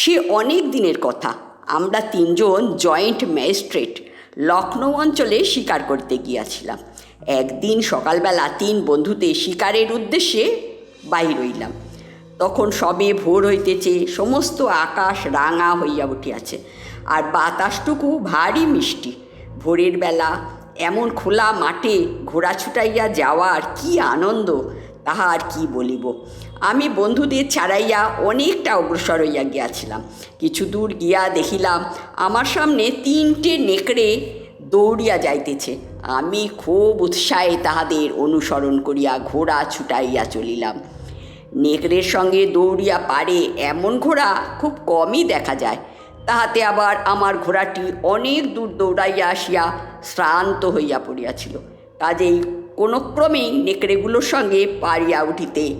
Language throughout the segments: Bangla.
সে অনেক দিনের কথা। আমরা তিনজন জয়েন্ট ম্যাজিস্ট্রেট লখনৌ অঞ্চলে শিকার করতে গিয়াছিলাম। একদিন সকালবেলা তিন বন্ধুতে শিকারের উদ্দেশ্যে বাহির হইলাম। তখন সবে ভোর হইতেছে, সমস্ত আকাশ রাঙা হইয়া উঠিয়াছে আর বাতাসটুকু ভারী মিষ্টি। ভোরের বেলা এমন খোলা মাঠে ঘোড়া ছুটাইয়া যাওয়ার কি আনন্দ তাহা আর কি বলিব? আমি বন্ধুদের ছাড়াইয়া অনেকটা অগ্রসর হইয়া গিয়াছিলাম। কিছু দূর গিয়া দেখিলাম, আমার সামনে তিনটে নেকড়ে দৌড়িয়া যাইতেছে। আমি খুব উৎসাহে তাহাদের অনুসরণ করিয়া ঘোড়া ছুটাইয়া চলিলাম। নেকড়ের সঙ্গে দৌড়িয়া পারে এমন ঘোড়া খুব কমই দেখা যায়। তাহাতে আবার আমার ঘোড়াটি অনেক দূর দৌড়াইয়া আসিয়া শ্রান্ত হইয়া পড়িয়াছিল। কাজেই কোনো ক্রমেই নেকড়েগুলোর সঙ্গে পারিয়া উঠিতে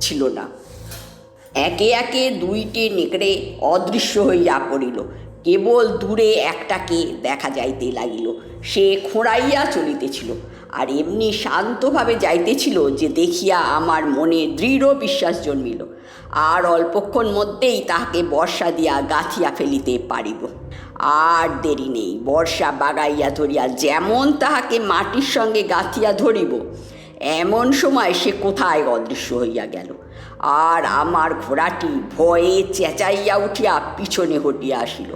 ছিল না। একে একে দুইটি নেকড়ে অদৃশ্য হইয়া পড়িল। কেবল দূরে একটাকে দেখা যাইতে লাগিল। সে খোঁড়াইয়া চলিতেছিল আর এমনি শান্তভাবে যাইতেছিল যে দেখিয়া আমার মনে দৃঢ় বিশ্বাস জন্মিল। আর অল্পক্ষণ মধ্যেই তাহাকে বর্ষা দিয়া গাঁথিয়া ফেলিতে পারিব। আর দেরি নেই, বর্ষা বাগাইয়া ধরিয়া যেমন তাহাকে মাটির সঙ্গে গাঁথিয়া ধরিব এমন সময় সে কোথায় অদৃশ্য হইয়া গেল। আর আমার ঘোড়াটি ভয়ে চেঁচাইয়া উঠিয়া পিছনে হটিয়া আসিল।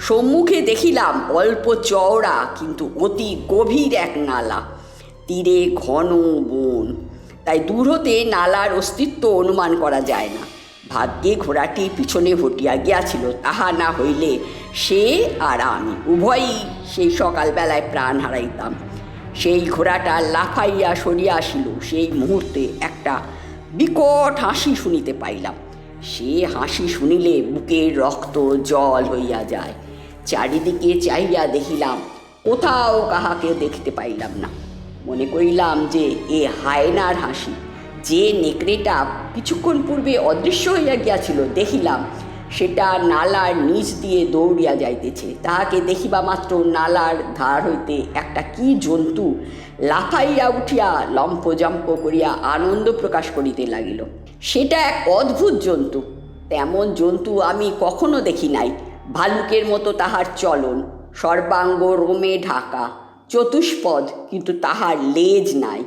সম্মুখে দেখিলাম অল্প চওড়া কিন্তু অতি গভীর এক নালা। তীরে ঘন বন। তাই দূর হতে নালার অস্তিত্ব অনুমান করা যায় না। ভাগ্যে ঘোড়াটি পিছনে হটিয়া গিয়াছিল, তাহা না হইলে সে আর আমি উভয়ই সেই সকালবেলায় প্রাণ হারাইতাম। সেই ঘোড়াটা লাফাইয়া সরিয়া আসিল। সেই মুহূর্তে একটা বিকট হাসি শুনিতে পাইলাম। সে হাসি শুনিলে বুকের রক্ত জল হইয়া যায়। চারিদিকে চাহিয়া দেখিলাম, কোথাও কাহাকে দেখতে পাইলাম না। মনে করিলাম যে এ হায়নার হাসি। যে নেকড়েটা কিছুক্ষণ পূর্বে অদৃশ্য হইয়া গিয়াছিল, দেখিলাম সেটা নালার নিচ দিয়ে দৌড়িয়া যাইতেছে। তাহাকে দেখিবা মাত্র নালার ধার হইতে একটা কি জন্তু লাফাইয়া উঠিয়া লম্ফজম্প করিয়া আনন্দ প্রকাশ করিতে লাগিল। সেটা এক অদ্ভুত জন্তু। তেমন জন্তু আমি কখনো দেখি নাই। ভালুকের মতো তাহার চলন। সর্বাঙ্গ রোমে ঢাকা। চতুষ্পদ, কিন্তু তাহার লেজ নাই।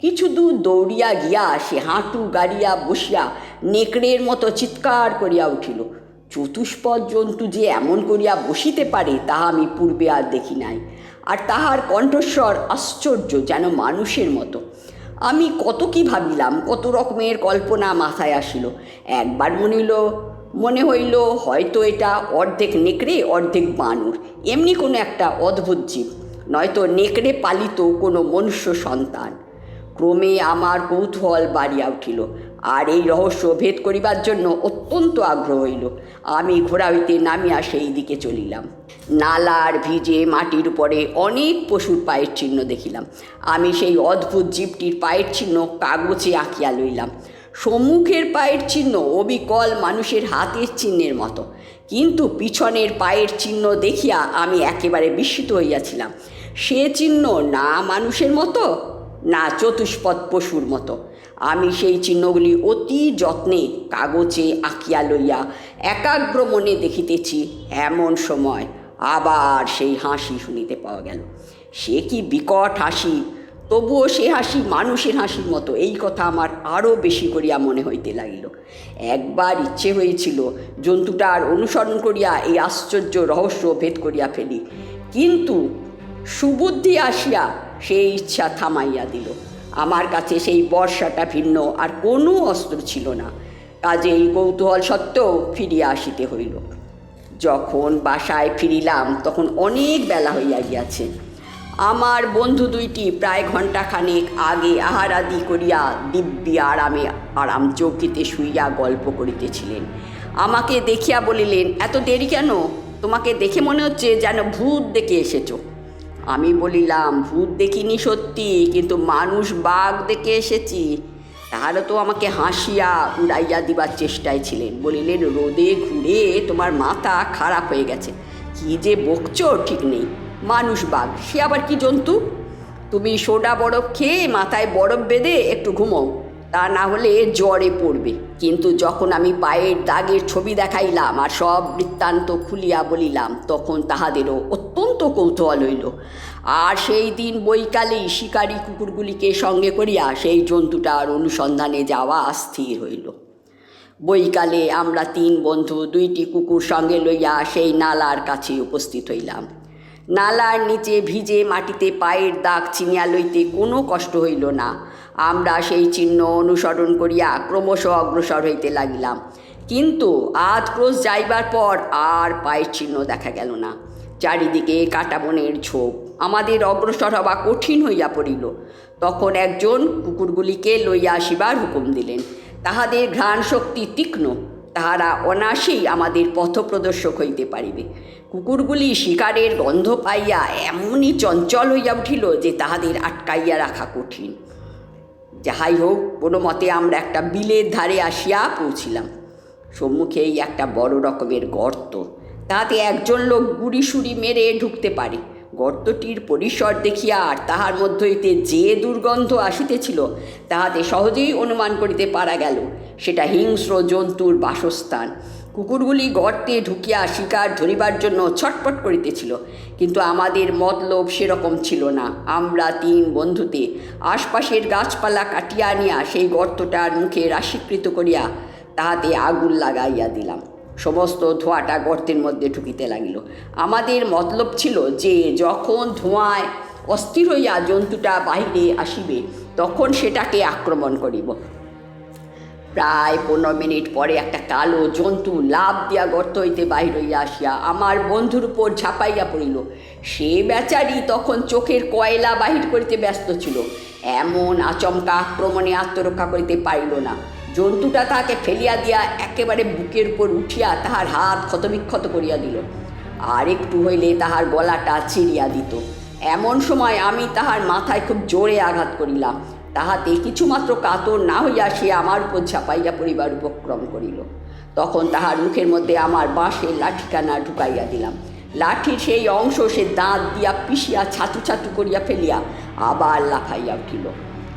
কিছু দূর দৌড়িয়া গিয়া সে হাঁটু গাড়িয়া বসিয়া নেকড়ের মতো চিৎকার করিয়া উঠিল। চতুষ্পদ জন্তু যে এমন করিয়া বসিতে পারে, তাহা আমি পূর্বে আর দেখি নাই। আর তাহার কণ্ঠস্বর আশ্চর্য যেন মানুষের মতো। আমি কত কি ভাবিলাম, কত রকমের কল্পনা মাথায় আসিল। একবার মনে হইল মনে হইল হয়তো এটা অর্ধেক নেকড়ে, অর্ধেক বানর, এমনি কোনো একটা অদ্ভুত জীব, নয়তো নেকড়ে পালিত কোনো মনুষ্য সন্তান। ক্রমে আমার কৌতূহল বাড়িয়া উঠিল। আর এই রহস্য ভেদ করিবার জন্য অত্যন্ত আগ্রহ হইল। আমি ঘোড়া হইতে নামিয়া সেই দিকে চলিলাম। নালার ভিজে মাটির উপরে অনেক পশুর পায়ের চিহ্ন দেখিলাম। আমি সেই অদ্ভুত জীবটির পায়ের চিহ্ন কাগজে আঁকিয়া লইলাম। সম্মুখের পায়ের চিহ্ন অবিকল মানুষের হাতের চিহ্নের মতো। কিন্তু পিছনের পায়ের চিহ্ন দেখিয়া আমি একেবারে বিস্মিত হইয়াছিলাম। সে চিহ্ন না মানুষের মতো, না চতুষ্পদ পশুর মতো। আমি সেই চিহ্নগুলি অতি যত্নে কাগজে আঁকিয়া লইয়া একাগ্র মনে দেখিতেছি এমন সময় আবার সেই হাসি শুনিতে পাওয়া গেল। সে কি বিকট হাসি? তবুও সে হাসি মানুষের হাসির মতো। এই কথা আমার আরও বেশি করিয়া মনে হইতে লাগিল। একবার ইচ্ছে হয়েছিল জন্তুটার অনুসরণ করিয়া এই আশ্চর্য রহস্য ভেদ করিয়া ফেলি। কিন্তু সুবুদ্ধি আসিয়া সেই ইচ্ছা থামাইয়া দিল। আমার কাছে সেই বর্ষাটা ভিন্ন, আর কোনো অস্ত্র ছিল না। কাজেই কৌতূহল সত্ত্বেও ফিরিয়া আসিতে হইল। যখন বাসায় ফিরিলাম, তখন অনেক বেলা হইয়া গিয়াছে। আমার বন্ধু দুইটি প্রায় ঘণ্টাখানেক আগে আহারাদি করিয়া দিব্যি আরামে, আরাম চৌকিতে শুইয়া গল্প করিতেছিলেন। আমাকে দেখিয়া বলিলেন, এত দেরি কেন? তোমাকে দেখে মনে হচ্ছে যেন ভূত দেখে এসেছ। আমি বলিলাম, ভূত দেখিনি সত্যি, কিন্তু মানুষ বাঘ দেখে এসেছি। তাহলে তো আমাকে হাসিয়া উড়াইয়া দিবার চেষ্টায় ছিলেন। বলিলেন, রোদে ঘুরে তোমার মাথা খারাপ হয়ে গেছে। কি যে বকছো, ঠিক নেই। মানুষ বাঘ, সে আবার কি জন্তু? তুমি সোডা বরফ খেয়ে মাথায় বরফ বেঁধে একটু ঘুমো তা না হলে জ্বরে পড়বে। কিন্তু যখন আমি পায়ের দাগের ছবি দেখাইলাম আর সব বৃত্তান্ত খুলিয়া বলিলাম, তখন তাহাদেরও অত্যন্ত কৌতূহল হইল। আর সেই দিন বৈকালেই শিকারী কুকুরগুলিকে সঙ্গে করিয়া সেই জন্তুটার অনুসন্ধানে যাওয়া স্থির হইল। বৈকালে আমরা তিন বন্ধু দুইটি কুকুর সঙ্গে লইয়া সেই নালার কাছে উপস্থিত হইলাম। নালার নিচে ভিজে মাটিতে পায়ের দাগ চিনিয়া লইতে কোনো কষ্ট হইল না। আমরা সেই চিহ্ন অনুসরণ করিয়া ক্রমশ অগ্রসর হইতে লাগিলাম। কিন্তু আধ ক্রোশ যাইবার পর আর পায়ের চিহ্ন দেখা গেল না। চারিদিকে কাটা বনের ঝোপ। আমাদের অগ্রসর হওয়া কঠিন হইয়া পড়িল। তখন একজন কুকুরগুলিকে লইয়া আসিবার হুকুম দিলেন। তাহাদের ঘ্রাণ শক্তি তীক্ষ্ণ। তাহারা অনাসেই আমাদের পথপ্রদর্শক হইতে পারিবে। কুকুরগুলি শিকারের গন্ধ পাইয়া এমনই চঞ্চল হইয়া উঠিল যে তাহাদের আটকাইয়া রাখা কঠিন। যাহাই হোক, কোনো মতে আমরা একটা বিলের ধারে আসিয়া পৌঁছিলাম। সম্মুখেই একটা বড় রকমের গর্ত। তাহাতে একজন লোক গুড়ি সুড়ি মেরে ঢুকতে পারে। গর্তটির পরিসর দেখিয়া আর তাহার মধ্য হইতে যে দুর্গন্ধ আসিতেছিল, তাহাতে সহজেই অনুমান করিতে পারা গেল, সেটা হিংস্র জন্তুর বাসস্থান। কুকুরগুলি গর্তে ঢুকিয়া শিকার ধরিবার জন্য ছটপট করিতেছিল, কিন্তু আমাদের মতলব সেরকম ছিল না। আমরা তিন বন্ধুতে আশপাশের গাছপালা কাটিয়া আনিয়া সেই গর্তটার মুখে রাশিকৃত করিয়া তাহাতে আগুন লাগাইয়া দিলাম। সমস্ত ধোঁয়াটা গর্তের মধ্যে ঢুকিতে লাগিল। আমাদের মতলব ছিল যে, যখন ধোঁয়ায় অস্থির হইয়া জন্তুটা বাহিরে আসিবে, তখন সেটাকে আক্রমণ করিব। প্রায় পনেরো মিনিট পরে একটা কালো জন্তু লাভ দিয়া গর্ত হইতে বাহির হইয়া আসিয়া আমার বন্ধুর উপর ঝাঁপাইয়া পড়িল। সে বেচারি তখন চোখের কয়লা বাহির করিতে ব্যস্ত ছিল। এমন আচমকা আক্রমণে আত্মরক্ষা করিতে পারিল না। জন্তুটা তাহাকে ফেলিয়া দিয়া একেবারে বুকের উপর উঠিয়া তাহার হাত ক্ষতবিক্ষত করিয়া দিল। আর একটু হইলে তাহার গলাটা চিরিয়া দিত। এমন সময় আমি তাহার মাথায় খুব জোরে আঘাত করিলাম। তাহাতে কিছুমাত্র কাতর না হইয়া সে আমার উপর ঝাঁপাইয়া পড়িবার উপক্রম করিল। তখন তাহার মুখের মধ্যে আমার বাঁশের লাঠিখানা ঢুকাইয়া দিলাম। লাঠির সেই অংশ সে দাঁত দিয়া পিষিয়া ছাতু ছাতু করিয়া ফেলিয়া আবার লাফাইয়া উঠিল।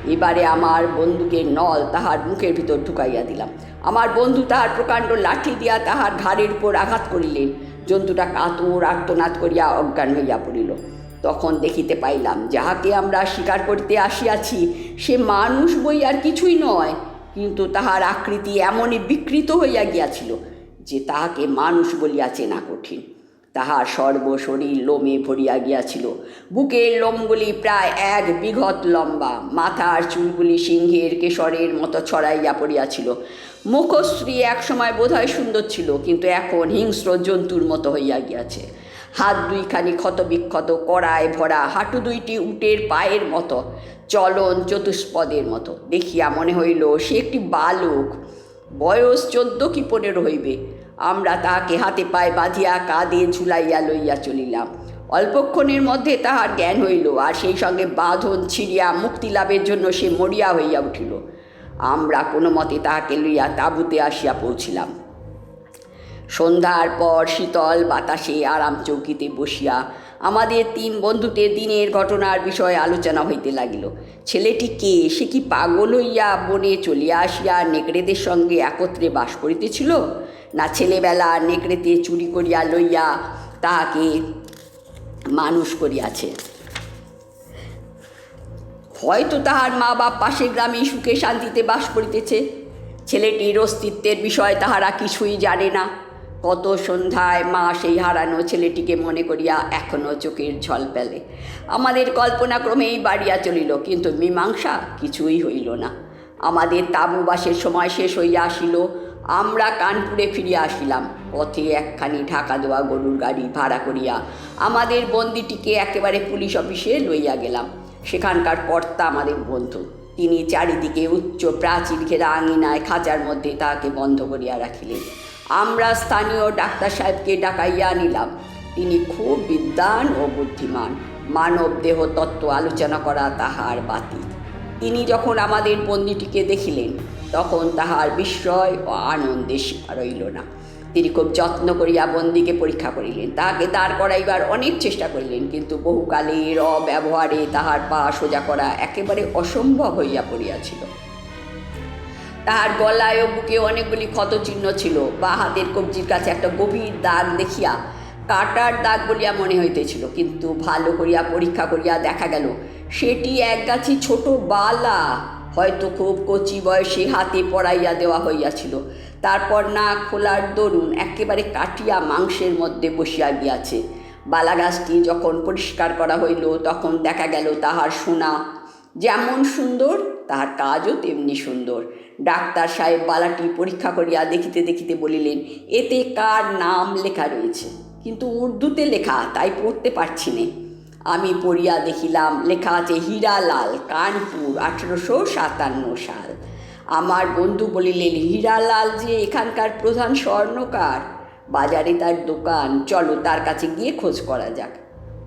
এবারে আমার বন্ধুকে নল তাহার মুখের ভিতর ঢুকাইয়া দিলাম। আমার বন্ধু তাহার প্রকাণ্ড লাঠি দিয়া তাহার ঘাড়ের উপর আঘাত করিলেন। জন্তুটা কাতর আর্তনাদ করিয়া অজ্ঞান হইয়া পড়িল। তখন দেখিতে পাইলাম, যাহাকে আমরা স্বীকার করিতে আসিয়াছি, সে মানুষ বই আর কিছুই নয়, কিন্তু তাহার আকৃতি এমনই বিকৃত হইয়া গিয়াছিল যে তাহাকে মানুষ বলিয়া চেনা কঠিন। তাহার সর্বশরীর লোমে ভরিয়া গিয়াছিল। বুকের লোমগুলি প্রায় এক বিঘত লম্বা, মাথার চুলগুলি সিংহের কেশরের মতো ছড়াইয়া পড়িয়াছিল। মুখশ্রী একসময় বোধহয় সুন্দর ছিল, কিন্তু এখন হিংস্র জন্তুর মতো হইয়া গিয়াছে। হাত দুইখানি ক্ষতবিক্ষত, কড়ায় ভরা, হাঁটু দুইটি উটের পায়ের মতো, চলন চতুষ্পদের মতো। দেখিয়া মনে হইল, সে একটি বালক। বয়স চোদ্দ কি পনেরো হইবে। আমরা তাহাকে হাতে পায়ে বাঁধিয়া কাঁধে ঝুলাইয়া লইয়া চলিলাম। অল্পক্ষণের মধ্যে তাহার জ্ঞান হইল, আর সেই সঙ্গে বাঁধন ছিঁড়িয়া মুক্তি লাভের জন্য সে মরিয়া হইয়া উঠিল। আমরা কোনো মতে তাহাকে লইয়া তাঁবুতে আসিয়া পৌঁছিলাম। সন্ধ্যার পর শীতল বাতাসে আরাম চৌকিতে বসিয়া আমাদের তিন বন্ধুতে দিনের ঘটনার বিষয়ে আলোচনা হইতে লাগিল। ছেলেটি কে? সে কি পাগল হইয়া বনে চলিয়া আসিয়া নেকড়েদের সঙ্গে একত্রে বাস করিতেছিল? না ছেলেবেলা নেকড়েতে চুরি করিয়া লইয়া তাহাকে মানুষ করিয়াছে? হয়তো তাহার মা বাপ পাশের গ্রামে সুখে শান্তিতে বাস করিতেছে। ছেলেটির অস্তিত্বের বিষয় তাহারা কিছুই জানে না। কত সন্ধ্যায় মা সেই হারানো ছেলেটিকে মনে করিয়া এখনও চোখের ঝল পেলে। আমাদের কল্পনা ক্রমেই বাড়িয়া চলিল, কিন্তু মীমাংসা কিছুই হইল না। আমাদের তাঁবু বাসের সময় শেষ হইয়া আসিল, আমরা কানপুরে ফিরিয়া আসিলাম। পথে একখানি ঢাকা দেওয়া গরুর গাড়ি ভাড়া করিয়া আমাদের বন্দিটিকে একেবারে পুলিশ অফিসে লইয়া গেলাম। সেখানকার কর্তা আমাদের বন্ধু। তিনি চারিদিকে উচ্চ প্রাচীর ঘেরা আঙিনায় খাঁচার মধ্যে তাহাকে বন্ধ করিয়া রাখিলেন। আমরা স্থানীয় ডাক্তার সাহেবকে ডাকাইয়া আনিলাম। তিনি খুব বিদ্বান ও বুদ্ধিমান। মানব দেহ তত্ত্ব আলোচনা করা তাহার বাতি তিনি যখন আমাদের বন্দিটিকে দেখিলেন, তখন তাহার বিস্ময় ও আনন্দে রইল না। তিনি খুব যত্ন করিয়া বন্দিকে পরীক্ষা করিলেন। তাহাকে দাঁড় করাইবার অনেক চেষ্টা করিলেন, কিন্তু বহুকালের অব্যবহারে তাহার পা সোজা করা একেবারে অসম্ভব হইয়া পড়িয়াছিল। তাহার গলায় ও বুকে অনেকগুলি ক্ষতচিহ্ন ছিল। বা হাতের কবজির কাছে একটা গভীর দাগ দেখিয়া কাটার দাগ বলিয়া মনে হইতেছিল। কিন্তু ভালো করিয়া পরীক্ষা করিয়া দেখা গেল, সেটি এক গাছি ছোট বালা। হয়তো খুব কচি বয়সে হাতে পড়াইয়া দেওয়া হইয়াছিল। তারপর না খোলার দরুন একেবারে কাটিয়া মাংসের মধ্যে বসিয়া গিয়াছে। বালাগাছটি যখন পরিষ্কার করা হইল, তখন দেখা গেল তাহার সোনা যেমন সুন্দর তাহার কাজও তেমনি সুন্দর। ডাক্তার সাহেব বালাটি পরীক্ষা করিয়া দেখিতে দেখিতে বলিলেন, এতে কার নাম লেখা রয়েছে? কিন্তু উর্দুতে লেখা, তাই পড়তে পারছি নে। আমি পড়িয়া দেখিলাম, লেখা আছে হীরালাল, কানপুর, আঠেরোশো সাতান্ন সাল। আমার বন্ধু বলিলেন, হীরালাল যে এখানকার প্রধান স্বর্ণকার। বাজারে তার দোকান, চলো তার কাছে গিয়ে খোঁজ করা যাক।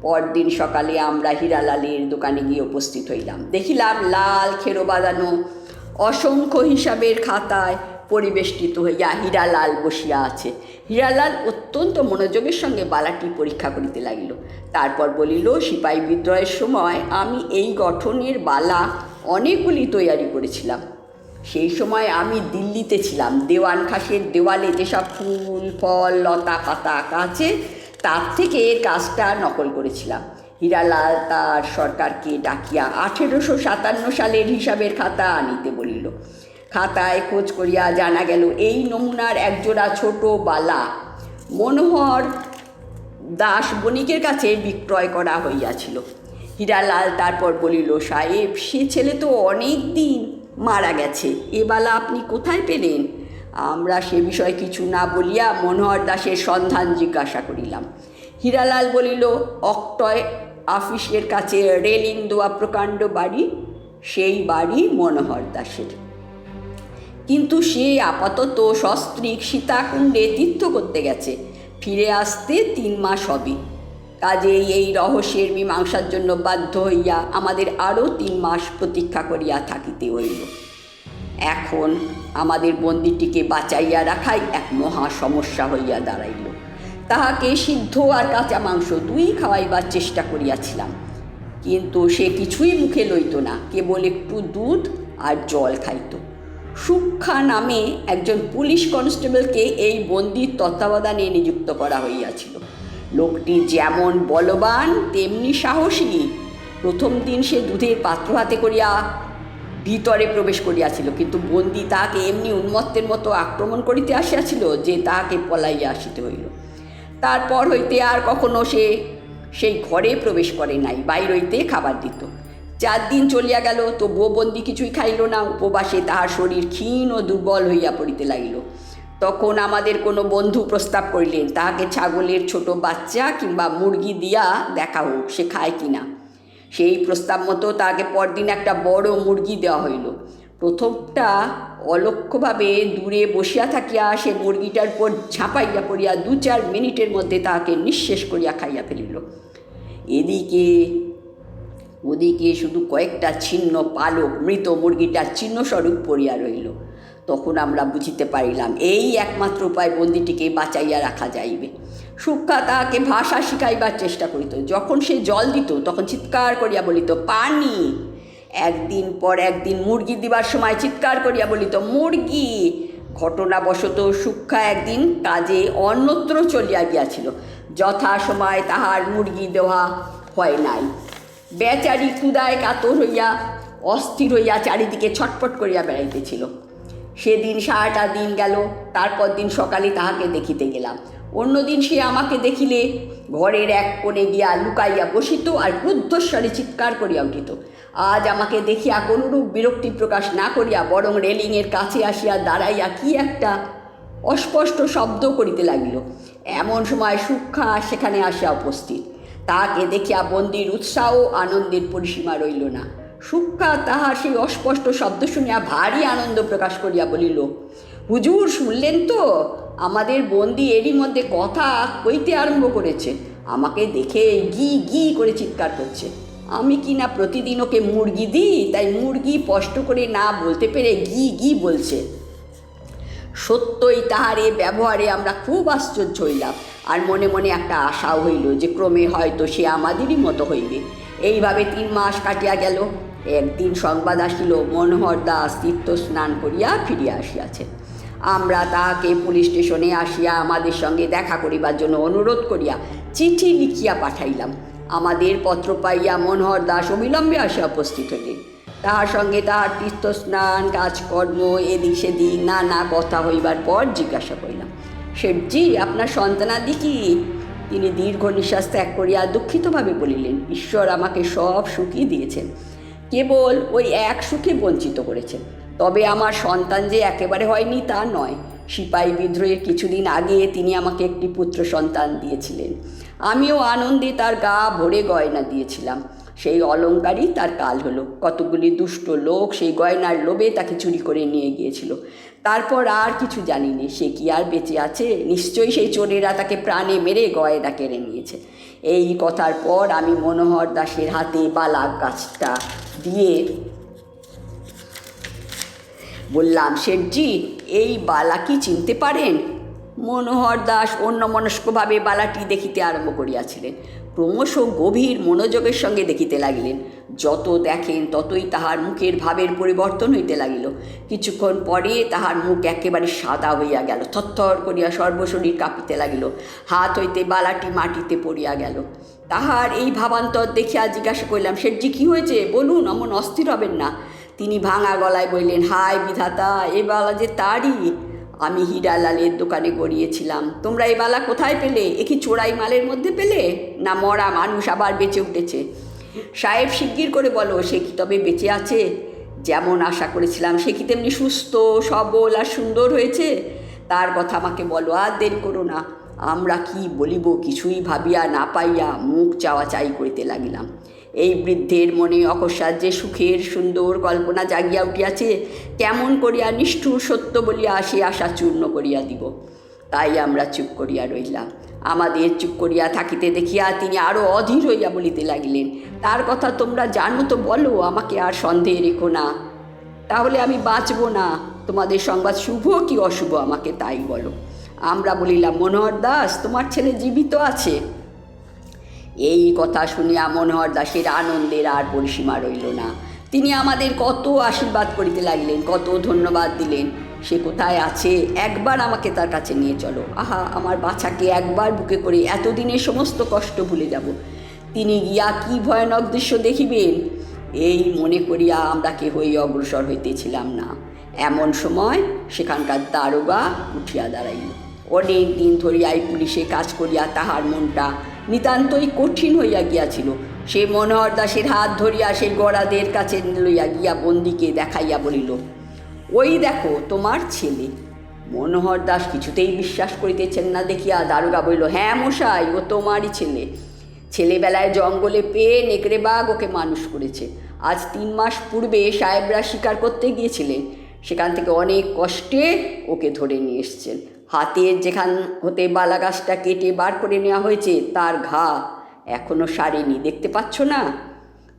পরদিন সকালে আমরা হীরালালের দোকানে গিয়ে উপস্থিত হইলাম। দেখিলাম লাল খেরো বাঁধানো অসংখ্য হিসাবের খাতায় পরিবেষ্টিত হইয়া হীরালাল বসিয়া আছে। হীরালাল অত্যন্ত মনোযোগের সঙ্গে বালাটি পরীক্ষা করিতে লাগিল। তারপর বলিল, সিপাহী বিদ্রোহের সময় আমি এই গঠনের বালা অনেকগুলি তৈয়ারি করেছিলাম। সেই সময় আমি দিল্লিতে ছিলাম। দেওয়ান খাসের দেওয়ালে যেসব ফুল, ফল, লতা, পাতা আঁকা আছে তার থেকে এর কাজটা নকল করেছিলাম। হীরালাল তার সরকারকে ডাকিয়া আঠেরোশো সাতান্ন সালের হিসাবের খাতা আনিতে বলিল। খাতায় খোঁজ করিয়া জানা গেল, এই নমুনার একজোড়া ছোট বালা মনোহর দাস বণিকের কাছে বিক্রয় করা হইয়াছিল। হীরালাল তারপর বলিল, সাহেব, সে ছেলে তো অনেক দিন মারা গেছে। এবালা আপনি কোথায় পেলেন? আমরা সে বিষয়ে কিছু না বলিয়া মনোহর দাসের সন্ধান জিজ্ঞাসা করিলাম। হীরালাল বলিল, অক্টয় অফিসের কাছে রেলিং দোয়া প্রকাণ্ড বাড়ি, সেই বাড়ি মনোহর দাসের। কিন্তু সে আপাতত সস্ত্রীক সীতাকুণ্ডে তীর্থ করতে গেছে। ফিরে আসতে তিন মাস হবে। কাজেই এই রহস্যের মীমাংসার জন্য বাধ্য হইয়া আমাদের আরও তিন মাস প্রতীক্ষা করিয়া থাকিতে হইল। এখন আমাদের বন্দিটিকে বাঁচাইয়া রাখাই এক মহা সমস্যা হইয়া দাঁড়াইল। তাহাকে সিদ্ধ আর কাঁচা মাংস দুই খাওয়াইবার চেষ্টা করিয়াছিলাম। কিন্তু সে কিছুই মুখে লইত না, কেবল একটু দুধ আর জল খাইত। সুক্ষা নামে একজন পুলিশ কনস্টেবলকে এই বন্দির তত্ত্বাবধানে নিযুক্ত করা হইয়াছিল। লোকটি যেমন বলবান, তেমনি সাহসী। প্রথম দিন সে দুধের পাত্র হাতে করিয়া ভিতরে প্রবেশ করিয়াছিল, কিন্তু বন্দি তাহাকে এমনি উন্মত্তের মতো আক্রমণ করিতে আসিয়াছিল যে তাহাকে পলাইয়া আসিতে হইল। তারপর হইতে আর কখনো সে সেই ঘরে প্রবেশ করে নাই, বাইর হইতে খাবার দিত। চার দিন চলিয়া গেল তো বন্দি কিছুই খাইল না, উপবাসে তাহার শরীর ক্ষীণ ও দুর্বল হইয়া পড়িতে লাগিল। তখন আমাদের কোনো বন্ধু প্রস্তাব করিলেন, তাহাকে ছাগলের ছোট বাচ্চা কিংবা মুরগি দিয়া দেখা হোক, সে খায় কিনা। সেই প্রস্তাব মতো তাকে পরদিন একটা বড় মুরগি দেওয়া হইল। প্রথমটা অলক্ষ্যভাবে দূরে বসিয়া থাকিয়া সে মুরগিটার পর ঝাঁপাইয়া পড়িয়া দু চার মিনিটের মধ্যে তাহাকে নিঃশেষ করিয়া খাইয়া ফেলিল। এদিকে, ওদিকে শুধু কয়েকটা ছিন্ন পালক মৃত মুরগিটার চিহ্নস্বরূপ পড়িয়া রইল। তখন আমরা বুঝিতে পারিলাম, এই একমাত্র উপায় বন্দিটিকে বাঁচাইয়া রাখা যাইবে। সুক্ষা তাহাকে ভাষা শিখাইবার চেষ্টা করিত। যখন সে জল দিত, তখন চিৎকার করিয়া বলিত, পানি! একদিন পর একদিন মুরগি দিবার সময় চিৎকার করিয়া বলিত, মুরগি! ঘটনাবশত সুক্ষা একদিন কাজে অন্যত্র চলিয়া গিয়াছিল। যথা সময় তাহার মুরগি দেওয়া হয় নাই। বেচারি ক্ষুদায় কাতর হইয়া, অস্থির হইয়া চারিদিকে ছটপট করিয়া বেড়াইতেছিল। সেদিন সারাটা দিন গেল, তারপর দিন সকালে তাহাকে দেখিতে গেলাম। অন্যদিন সে আমাকে দেখিলে, ঘরের এক কোণে গিয়া লুকাইয়া বসিত আর ক্রুদ্ধস্বরে চিৎকার করিয়া উঠিত। আজ আমাকে দেখিয়া কোনরূপ বিরক্তি প্রকাশ না করিয়া বরং রেলিংয়ের কাছে আসিয়া দাঁড়াইয়া কি একটা অস্পষ্ট শব্দ করিতে লাগিল। এমন সময় সুক্ষা সেখানে আসিয়া উপস্থিত। তাহাকে দেখিয়া বন্দির উৎসাহ আনন্দের পরিসীমা রইল না। সুক্ষা তাহার সেই অস্পষ্ট শব্দ শুনিয়া ভারী আনন্দ প্রকাশ করিয়া বলিল, হুজুর শুনলেন তো? আমাদের বন্দি এরই মধ্যে কথা কইতে আরম্ভ করেছে। আমাকে দেখে গি গি করে চিৎকার করছে। আমি কি না প্রতিদিন ওকে মুরগি দিই? তাই মুরগি স্পষ্ট করে না বলতে পেরে গি গি বলছে। সত্যই তাহার এ ব্যবহারে আমরা খুব আশ্চর্য হইলাম। আর মনে মনে একটা আশাও হইল যে ক্রমে হয়তো সে আমাদেরই মতো হইবে। এইভাবে তিন মাস কাটিয়া গেল। একদিন সংবাদ আসিল, মনোহর দাস তীর্থ স্নান করিয়া ফিরিয়া আসিয়াছেন আমরা তাহাকে পুলিশ স্টেশনে আসিয়া আমাদের সঙ্গে দেখা করিবার জন্য অনুরোধ করিয়া চিঠি লিখিয়া পাঠাইলাম। আমাদের পত্র পাইয়া মনোহর দাস অবিলম্বে আসিয়া উপস্থিত হইলেন। তাহার সঙ্গে তাহার তীর্থ স্নান কাজকর্ম, এদিক সেদিক নানা কথা হইবার পর জিজ্ঞাসা করিলাম, শেঠজি, আপনার সন্তানাদি কি? তিনি দীর্ঘ নিঃশ্বাস ত্যাগ করিয়া দুঃখিতভাবে বলিলেন, ঈশ্বর আমাকে সব সুখই দিয়েছেন। কেবল ওই এক সুখে বঞ্চিত করেছেন। তবে আমার সন্তান যে একেবারে হয়নি তা নয়। সিপাহী বিদ্রোহের কিছুদিন আগে তিনি আমাকে একটি পুত্র সন্তান দিয়েছিলেন। আমিও আনন্দে তার গা ভরে গয়না দিয়েছিলাম। সেই অলংকারই তার কাল হলো। কতগুলি দুষ্ট লোক সেই গয়নার লোভে তাকে চুরি করে নিয়ে গিয়েছিল। তারপর আর কিছু জানিনি। সে কি আর বেঁচে আছে? নিশ্চয়ই সেই চোরেরা তাকে প্রাণে মেরে গয়না কেড়ে নিয়েছে। এই কথার পর আমি মনোহর দাসের হাতে বালাক গাছটা দিয়ে বললাম, শেঠজি, এই বালা কি চিনতে পারেন? মনোহর দাস অন্যমনস্কভাবে বালাটি দেখিতে আরম্ভ করিয়াছিলেন। ক্রমশ গভীর মনোযোগের সঙ্গে দেখিতে লাগিলেন। যত দেখেন, ততই তাহার মুখের ভাবের পরিবর্তন হইতে লাগিল। কিছুক্ষণ পরে তাহার মুখ একেবারে সাদা হইয়া গেল। থরথর করিয়া সর্বশরীর কাঁপিতে লাগিল। হাত হইতে বালাটি মাটিতে পড়িয়া গেল। তাহার এই ভাবান্তর দেখিয়া জিজ্ঞাসা করিলাম, শেঠজি, কী হয়েছে? বলুন, অমন অস্থির হবেন না। তিনি ভাঙা গলায় বললেন, হায় বিধাতা, এ বালা যে তারই। আমি হীরালালের দোকানে গড়িয়েছিলাম। তোমরা এই বালা কোথায় পেলে? এ কি চোরাই মালের মধ্যে পেলে? না মরা মানুষ আবার বেঁচে উঠেছে? সাহেব শিগগির করে বলো, সে কি তবে বেঁচে আছে? যেমন আশা করেছিলাম, সে কি তেমনি সুস্থ, সবল আর সুন্দর হয়েছে? তার কথা আমাকে বলো, আর দেরি করো না। আমরা কি বলিব কিছুই ভাবিয়া না পাইয়া মুখ চাওয়া চাই করিতে লাগিলাম। এই বৃদ্ধের মনে অকস্মাৎ যে সুখের সুন্দর কল্পনা জাগিয়া উঠিয়াছে, কেমন করিয়া নিষ্ঠুর সত্য বলিয়া সে আশা চূর্ণ করিয়া দিব। তাই আমরা চুপ করিয়া রইলাম। আমাদের চুপ করিয়া থাকিতে দেখিয়া তিনি আরও অধীর হইয়া বলিতে লাগিলেন, তার কথা তোমরা জানো তো বলো, আমাকে আর সন্দেহ রেখো না। তাহলে আমি বাঁচব না। তোমাদের সংবাদ শুভ কি অশুভ আমাকে তাই বলো। আমরা বলিলাম, মনোহর দাস, তোমার ছেলে জীবিত আছে? এই কথা শুনিয়া মনোহর দাসের আনন্দের আর পরিসীমা রইল না। তিনি আমাদের কত আশীর্বাদ করিতে লাগলেন, কত ধন্যবাদ দিলেন। সে কোথায় আছে, একবার আমাকে তার কাছে নিয়ে চলো। আহা, আমার বাচ্চাকে একবার বুকে করে এতদিনের সমস্ত কষ্ট ভুলে যাব। তিনি গিয়া কি ভয়ানক দৃশ্য দেখিবেন? এই মনে করিয়া আমরা কেহই অগ্রসর হইতেছিলাম না। এমন সময় সেখানকার দারোগা উঠিয়া দাঁড়াইল। অনেক দিন ধরিয়াই পুলিশে কাজ করিয়া তাহার মনটা নিতান্তই কঠিন হইয়া গিয়াছিল। সে মনোহর দাসের হাত ধরিয়া সে গড়াদের কাছে লইয়া গিয়া বন্দিকে দেখাইয়া বলিল, ওই দেখো তোমার ছেলে। মনোহর দাস কিছুতেই বিশ্বাস করিতেছেন না, দেখিয়া দারোগা বলিল হ্যাঁ মশাই, ও তোমারই ছেলে। ছেলেবেলায় জঙ্গলে পেয়ে নেকড়ে বাঘ ওকে মানুষ করেছে। আজ তিন মাস পূর্বে সাহেবরা শিকার করতে গিয়েছিলেন। সেখান থেকে অনেক কষ্টে ওকে ধরে নিয়ে এসছেন। হাতের যেখান হতে বালা গাছটা কেটে বার করে নেওয়া হয়েছে, তার ঘা এখনও সারেনি। দেখতে পাচ্ছ না?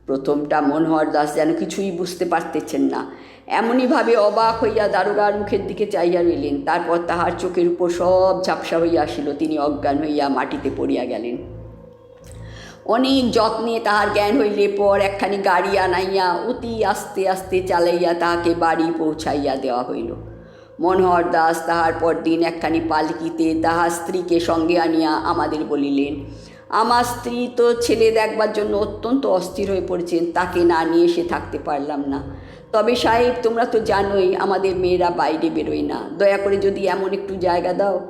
প্রথমটা মনোহর দাস যেন কিছুই বুঝতে পারতেছেন না। এমনইভাবে অবাক হইয়া দারোগার মুখের দিকে চাইয়া রইলেন। তারপর তাহার চোখের উপর সব ঝাপসা হইয়া আসিল। তিনি অজ্ঞান হইয়া মাটিতে পড়িয়া গেলেন। অনেক যত্নে তাহার জ্ঞান হইলে পর একখানি গাড়ি আনাইয়া অতি আস্তে আস্তে চালাইয়া তাহাকে বাড়ি পৌঁছাইয়া দেওয়া হইল। মনোহর দাস তাহার পর দিন একখানি পালকিতে তাহার স্ত্রীকে সঙ্গে আনিয়া আমাদের বলিলেন, আমার স্ত্রী তো ছেলে দেখবার জন্য অত্যন্ত অস্থির হয়ে পড়েছেন, তাকে না নিয়ে এসে থাকতে পারলাম না। তবে সাহেব, তোমরা তো জানোই আমাদের মেয়েরা বাইরে বেরোয় না। দয়া করে যদি এমন একটু জায়গা দাও।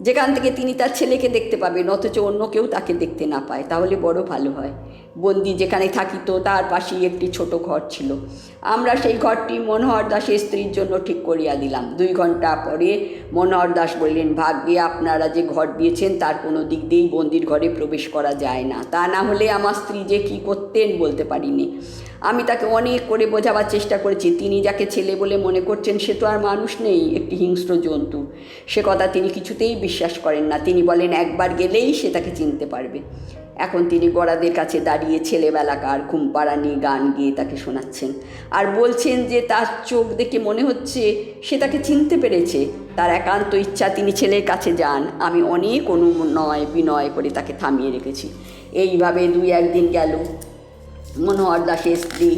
যেখান থেকে তিনি তার ছেলেকে দেখতে পাবেন, অথচ অন্য কেউ তাকে দেখতে না পায়, তাহলে বড় ভালো হয়। বন্দি যেখানে থাকিত তার পাশেই একটি ছোট ঘর ছিল। আমরা সেই ঘরটি মনোহর দাসের স্ত্রীর জন্য ঠিক করিয়া দিলাম। দুই ঘণ্টা পরে মনোহর দাস বললেন, ভাগ্যে আপনারা যে ঘর দিয়েছেন, তার কোনো দিক দিয়েই বন্দির ঘরে প্রবেশ করা যায় না। তা না হলে আমার স্ত্রী যে কী করতেন বলতে পারিনি। আমি তাকে অনেক করে বোঝাবার চেষ্টা করেছি। তিনি যাকে ছেলে বলে মনে করছেন, সে তো আর মানুষ নেই, একটি হিংস্র জন্তু। সে কথা তিনি কিছুতেই বিশ্বাস করেন না। তিনি বলেন, একবার গেলেই সে তাকে চিনতে পারবে। এখন তিনি গড়াদের কাছে দাঁড়িয়ে ছেলেবেলাকার ঘুমপাড়ানি গান গেয়ে তাকে শোনাচ্ছেন। আর বলছেন যে তার চোখ দেখে মনে হচ্ছে সে তাকে চিনতে পেরেছে। তার একান্ত ইচ্ছা, তিনি ছেলের কাছে যান। আমি অনেক অনুনয় বিনয় করে তাকে থামিয়ে রেখেছি। এইভাবে দুই একদিন গেল। মনোহর দাসের স্ত্রী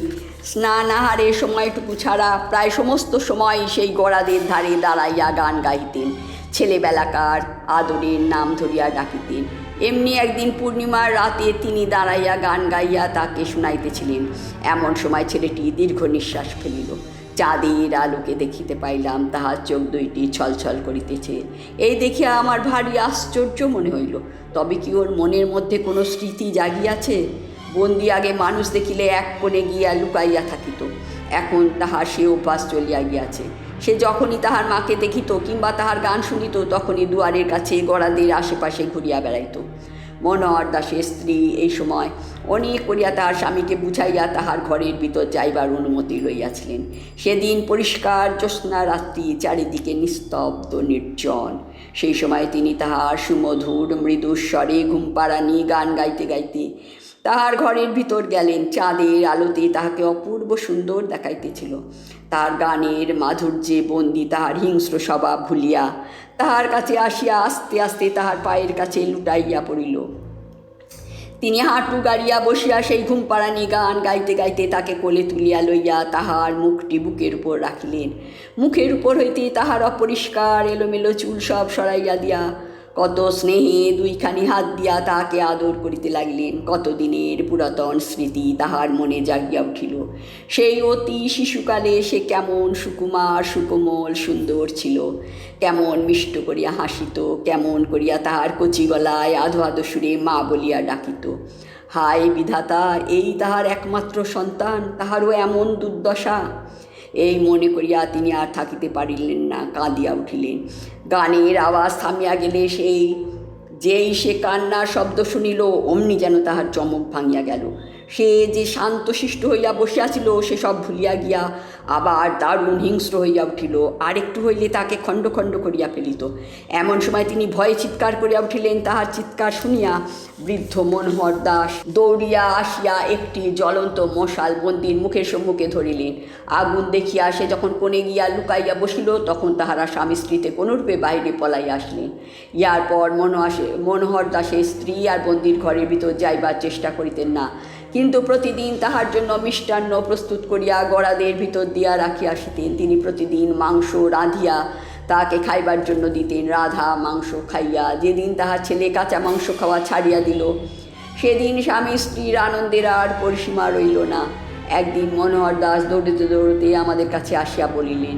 স্নান আহারের সময়টুকু ছাড়া প্রায় সমস্ত সময় সেই গড়াদের ধারে দাঁড়াইয়া গান গাইতেন। ছেলেবেলাকার আদরের নাম ধরিয়া ডাকিতেন। এমনি একদিন পূর্ণিমার রাতে তিনি দাঁড়াইয়া গান গাইয়া তাকে শুনাইতেছিলেন। এমন সময় ছেলেটি দীর্ঘ নিঃশ্বাস ফেলিল। চাঁদের আলোকে দেখিতে পাইলাম তাহার চোখ দুইটি ছলছল করিতেছে। এই দেখিয়া আমার ভারী আশ্চর্য মনে হইল। তবে কি ওর মনের মধ্যে কোনো স্মৃতি জাগিয়াছে? বন্দি আগে মানুষ দেখিলে এক কোণে গিয়া লুকাইয়া থাকিত। এখন তাহার সে অভ্যাস চলিয়া গিয়াছে। সে যখনই তাহার মাকে দেখিত কিংবা তাহার গান শুনিত, তখনই দুয়ারের কাছে গড়াদের আশেপাশে ঘুরিয়া বেড়াইত। মনোহর দাসের স্ত্রী এই সময় অনেক করিয়া তাহার স্বামীকে বুঝাইয়া তাহার ঘরের ভিতর যাইবার অনুমতি লইয়াছিলেন। সেদিন পরিষ্কার জ্যোৎস্না রাত্রি চারিদিকে নিস্তব্ধ, নির্জন। সেই সময় তিনি তাহার সুমধুর মৃদু স্বরে ঘুমপাড়ানি গান গাইতে গাইতে তাহার ঘরের ভিতর গেলেন। চাঁদের আলোতে তাহাকে অপূর্ব সুন্দর দেখাইতেছিল। তার গানের মাধুর্যে বন্দি তাহার হিংস্র স্বভাব ভুলিয়া তাহার কাছে আসিয়া আস্তে আস্তে তাহার পায়ের কাছে লুটাইয়া পড়িল। তিনি হাঁটু গাড়িয়া বসিয়া সেই ঘুমপাড়ানি গান গাইতে গাইতে তাকে কোলে তুলিয়া লইয়া তাহার মুখটি বুকের উপর রাখিলেন। মুখের উপর হইতে তাহার অপরিষ্কার এলোমেলো চুল সব সরাইয়া দিয়া কত স্নেহে দুইখানি হাত দিয়া তাহাকে আদর করিতে লাগিলেন, কতদিনের পুরাতন স্মৃতি তাহার মনে জাগিয়া উঠিল। সেই অতি শিশুকালে সে কেমন সুকুমার, সুকোমল, সুন্দর ছিল। কেমন মিষ্ট করিয়া হাসিত, কেমন করিয়া তাহার কচি গলায় আধো আধো সুরে মা বলিয়া ডাকিত। হায় বিধাতা, এই তাহার একমাত্র সন্তান, তাহারও এমন দুর্দশা। এই মনে করিয়া তিনি আর থাকিতে পারিলেন না, কাঁদিয়া উঠিলেন। গানের আওয়াজ থামিয়া গেলে সেই, যেই সে কান্নার শব্দ শুনিল, অমনি যেন তাহার চমক ভাঙিয়া গেল। সে যে শান্তশিষ্ট হইয়া বসিয়াছিল, সে সব ভুলিয়া গিয়া আবার দারুণ হিংস্র হইয়া উঠিল। আরেকটু হইলে তাকে খণ্ড খণ্ড করিয়া ফেলিত। এমন সময় তিনি ভয়ে চিৎকার করিয়া উঠিলেন, তাহার চিৎকার শুনিয়া বৃদ্ধ মনোহর দাস দৌড়িয়া আসিয়া একটি জ্বলন্ত মশাল বন্দির মুখের সম্মুখে ধরিলেন। আগুন দেখিয়া সে যখন কোণে গিয়া লুকাইয়া বসিল, তখন তাহারা স্বামী স্ত্রীতে কোনোরূপে বাইরে পলাইয়া আসলেন। ইয়ার পর মনোহাসে মনোহর দাসের স্ত্রী আর বন্দির ঘরের ভিতর যাইবার চেষ্টা করিতেন না। কিন্তু প্রতিদিন তাহার জন্য মিষ্টান্ন প্রস্তুত করিয়া গড়াদের ভিতর দিয়া রাখিয়া আসিতেন। তিনি প্রতিদিন মাংস রাঁধিয়া তাহাকে খাইবার জন্য দিতেন। রাধা মাংস খাইয়া যেদিন তাহার ছেলে কাঁচা মাংস খাওয়া ছাড়িয়া দিল, সেদিন স্বামী স্ত্রীর আনন্দের আর পরিসীমা রইল না। একদিন মনোহর দাস দৌড়তে দৌড়তে আমাদের কাছে আসিয়া বলিলেন,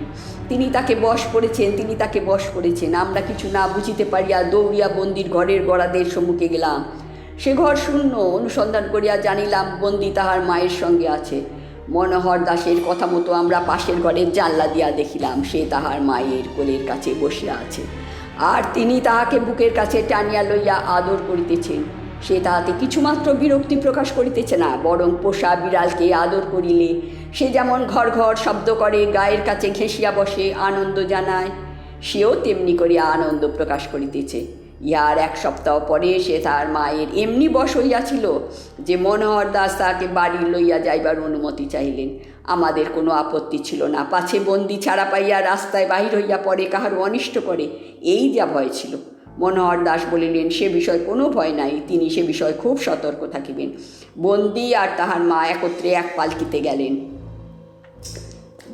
তিনি তাকে বশ করেছেন, তিনি তাকে বশ করেছেন। আমরা কিছু না বুঝিতে পারিয়া দৌড়িয়া বন্দির ঘরের গড়াদের সম্মুখে গেলাম। সে ঘর শূন্য, অনুসন্ধান করিয়া জানিলাম, বন্দি তাহার মায়ের সঙ্গে আছে। মনোহর দাসের কথা মতো আমরা পাশের ঘরের জানলা দিয়া দেখিলাম, সে তাহার মায়ের কোলের কাছে বসিয়া আছে। আর তিনি তাহাকে বুকের কাছে টানিয়া লইয়া আদর করিতেছেন সে তাহাতে কিছুমাত্র বিরক্তি প্রকাশ করিতেছে না, বরং পোষা বিড়ালকে আদর করিলে। সে যেমন ঘর ঘর শব্দ করে, গায়ের কাছে ঘেঁষিয়া বসে, আনন্দ জানায়, সেও তেমনি করিয়া আনন্দ প্রকাশ করিতেছে। ইহার এক সপ্তাহ পরে সে তার মায়ের এমনি বশ হইয়াছিল যে মনোহর দাস তাহাকে বাড়ি লইয়া যাইবার অনুমতি চাইলেন আমাদের কোনো আপত্তি ছিল না। পাছে বন্দি ছাড়া পাইয়া রাস্তায় বাহির হইয়া পড়ে কাহার অনিষ্ট করে, এই যা ভয় ছিল। মনোহর দাস বলিলেন, সে বিষয় কোনো ভয় নাই, তিনি সে বিষয় খুব সতর্ক থাকিবেন। বন্দি আর তাহার মা একত্রে এক পালকিতে গেলেন।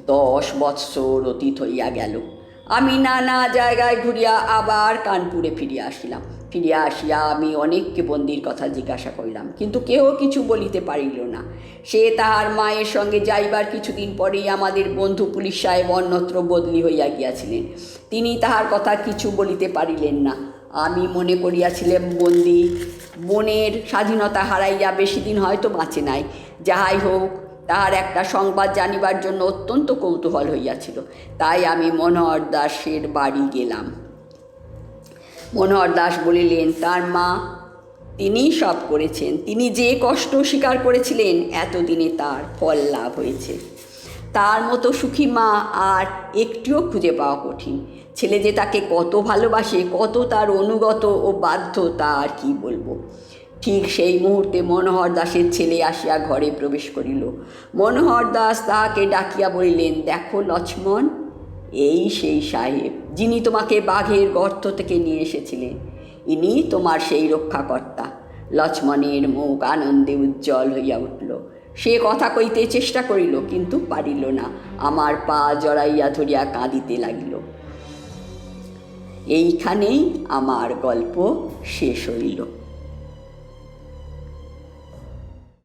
দশ বৎসর অতীত হইয়া গেল। আমি নানা জায়গায় ঘুরিয়া আবার কানপুরে ফিরিয়া আসিলাম। ফিরিয়া আসিয়া আমি অনেককে বন্দির কথা জিজ্ঞাসা করিলাম, কিন্তু কেউ কিছু বলিতে পারিল না। সে তাহার মায়ের সঙ্গে যাইবার কিছুদিন পরেই আমাদের বন্ধু পুলিশ সাহেব অন্যত্র বদলি হইয়া গিয়াছিলেন। তিনি তাহার কথা কিছু বলিতে পারিলেন না। আমি মনে করিয়াছিলাম, বন্দি বনের স্বাধীনতা হারাইয়া বেশি দিন হয়তো বাঁচে নাই। যাহাই হোক তাহার একটা সংবাদ জানিবার জন্য অত্যন্ত কৌতূহল হইয়াছিল। তাই আমি মনোহর দাসের বাড়ি গেলাম। মনোহর দাস বলিলেন, তার মা তিনিই সব করেছেন। তিনি যে কষ্ট স্বীকার করেছিলেন, এতদিনে তার ফল লাভ হয়েছে। তার মতো সুখী মা আর একটিও খুঁজে পাওয়া কঠিন। ছেলে যে তাকে কত ভালোবাসে, কত তার অনুগত ও বাধ্য, তা আর কি বলব? ঠিক সেই মুহূর্তে মনোহর দাসের ছেলে আসিয়া ঘরে প্রবেশ করিল। মনোহর দাস তাহাকে ডাকিয়া বলিলেন, দেখো লক্ষ্মণ, এই সেই সাহেব, যিনি তোমাকে বাঘের গর্ত থেকে নিয়ে এসেছিলেন, ইনি তোমার সেই রক্ষাকর্তা। লক্ষ্মণের মুখ আনন্দে উজ্জ্বল হইয়া উঠল। সে কথা কইতে চেষ্টা করিল, কিন্তু পারিল না। আমার পা জড়াইয়া ধরিয়া কাঁদিতে লাগিল। এইখানেই আমার গল্প শেষ হইল।